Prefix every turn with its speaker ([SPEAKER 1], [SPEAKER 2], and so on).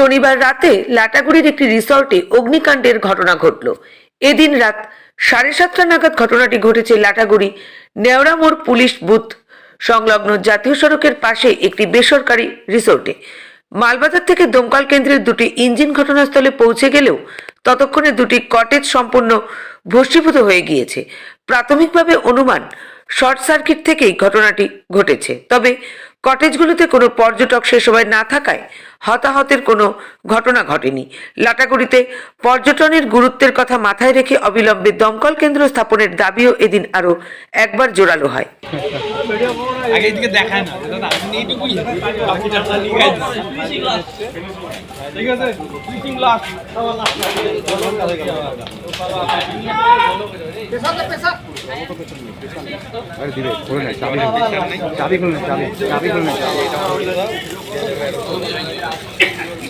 [SPEAKER 1] শনিবার রাতে লাটাগুড়ির একটি রিসর্টে অগ্নিকাণ্ডের ঘটনা ঘটল। এদিন রাত সাড়ে সাতটা নাগাদ ঘটনাটি ঘটেছে লাটাগুড়ি নেওড়ামোড় পুলিশ বুথ সংলগ্ন জাতীয় সড়কের পাশে একটি বেসরকারি রিসোর্টে। মালবাজার থেকে দমকল কেন্দ্রের দুটি ইঞ্জিন ঘটনাস্থলে পৌঁছে গেলেও ততক্ষণে দুটি কটেজ সম্পূর্ণ ভস্মীভূত হয়ে গিয়েছে। প্রাথমিকভাবে অনুমান শর্ট সার্কিট থেকেই ঘটনাটি ঘটেছে। তবে কটেজগুলোতে কোনো পর্যটক সে সময় না থাকায় হতাহতের কোনো ঘটনা ঘটেনি। লাটাগুড়িতে পর্যটনের গুরুত্বের কথা মাথায় রেখে অবিলম্বে দমকল কেন্দ্র স্থাপনের দাবিও এদিন আরও একবার জোরালো হয়।
[SPEAKER 2] আরে চাবি চাবি খুলে চাবি চাবি খুলে নেয়